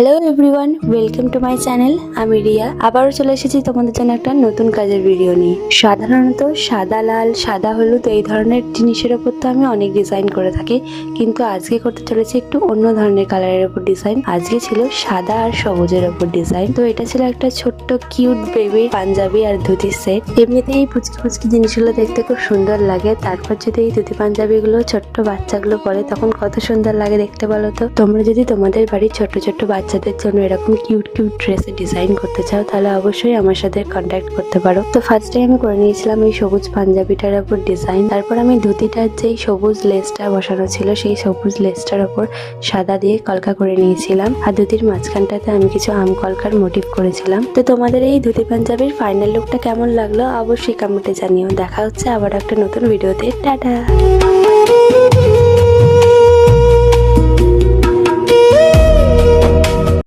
Hello everyone welcome to my channel আমি রিয়া। আবারও চলে এসেছি তোমাদের জন্য একটা নতুন কাজের ভিডিও নিয়ে। সাধারণত সাদা, লাল, সাদা, হলুদ এই ধরনের জিনিসের ওপর তো আমি অনেক ডিজাইন করে থাকি। কিন্তু আজকে করতে চলেছি একটু অন্য ধরনের কালারের ওপর ডিজাইন আজকে ছিল সাদা আর সবুজের ওপর ডিজাইন তো এটা ছিল একটা ছোট্ট কিউট বেবি পাঞ্জাবি আর ধুতির সেট এমনিতে এই পুচকি পুচকি জিনিসগুলো দেখতে খুব সুন্দর লাগে। তারপর যদি এই ধুতি পাঞ্জাবিগুলো ছোট্ট বাচ্চাগুলো পরে, তখন কত সুন্দর লাগে দেখতে বলো তো? তোমরা যদি তোমাদের বাড়ির ছোট ছোট বাচ্চাদের জন্য এরকম কিউট কিউট ড্রেসে ডিজাইন করতে চাও, তাহলে অবশ্যই আমার সাথে কন্ট্যাক্ট করতে পারো। তো ফার্স্টে আমি করে নিয়েছিলাম এই সবুজ পাঞ্জাবিটার উপর ডিজাইন তারপর আমি ধুতিটার যেই সবুজ লেসটা বসানো ছিল, সেই সবুজ লেসটার উপর সাদা দিয়ে কলকা করে নিয়েছিলাম। আর ধুতির মাঝখানটাতে আমি কিছু আম কলকার মোটিভ করেছিলাম। তো তোমাদের এই ধুতি পাঞ্জাবির ফাইনাল লুকটা কেমন লাগল? অবশ্যই কমেন্টে জানিও। দেখা হচ্ছে আবার একটা নতুন ভিডিওতে টাটা!